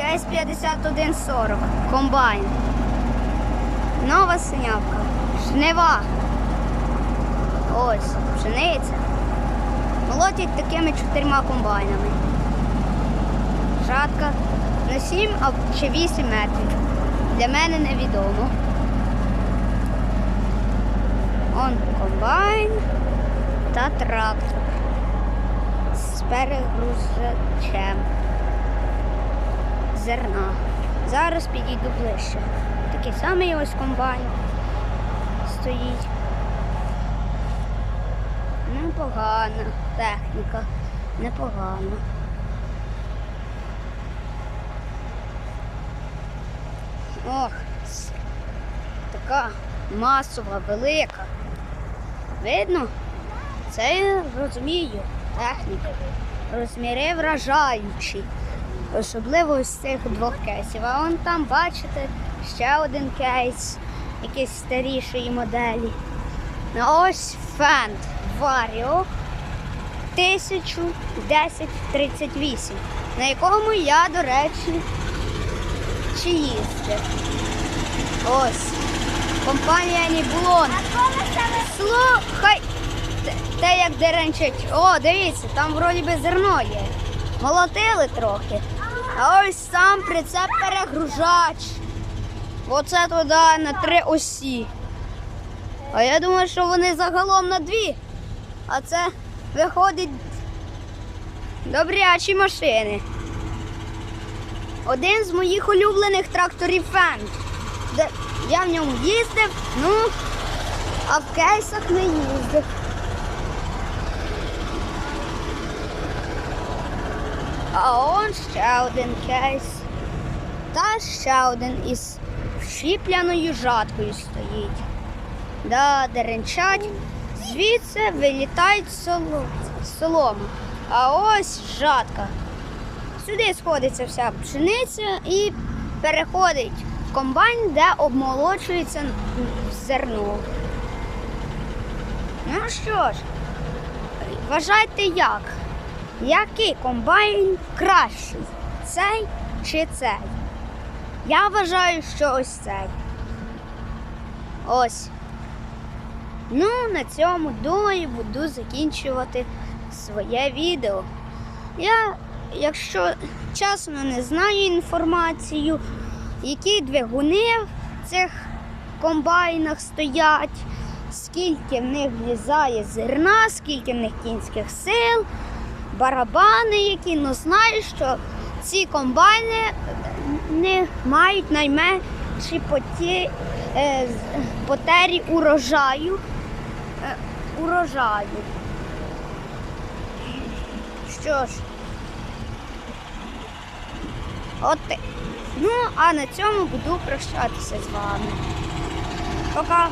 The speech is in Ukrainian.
Кейс 5140. Комбайн. Нова синявка. Жнива. Ось, пшениця. Молотять такими чотирма комбайнами. Жатка на 7 чи 8 метрів. Для мене невідомо. Он комбайн та трактор з перегрузачем зерна. Зараз підійду ближче. Такий самий ось комбайн стоїть. Непогана техніка, непогана. Ох, така масова, велика. Видно? Це я розумію. Техніка. Розміри вражаючі. Особливо з цих двох кейсів. А вон там, бачите, ще один кейс, якийсь старішої моделі. Ну ось фенд Vario 101038, на якому я, до речі, чи їздив. Ось. Компанія Ніблон. Слухай, те як деренчить. О, дивіться, там вроді би зерно є. Молотили трохи. А ось сам прицеп перегружач. Оце туди на три осі. А я думаю, що вони загалом на дві. А це виходить добрячі машини. Один з моїх улюблених тракторів Фенд. Я в ньому їздив, ну, а в кейсах не їздив. А он ще один кейс. Та ще один із вщіпляною жаткою стоїть. Да, деренчать. Звідси вилітають соло- солома. А ось жатка. Сюди сходиться вся пшениця і переходить в комбайн, де обмолочується зерно. Ну що ж, вважайте як? Який комбайн кращий? Цей чи цей? Я вважаю, що ось цей. Ось. Ну, на цьому думаю, буду закінчувати своє відео. Я, якщо чесно, не знаю інформацію, які двигуни в цих комбайнах стоять, скільки в них влізає зерна, скільки в них кінських сил, барабани які, ну знаю, що ці комбайни не мають найменші поті, е, потері урожаю. Е, урожаю. Що ж, от. Ну, а на цьому буду прощатися з вами. Пока.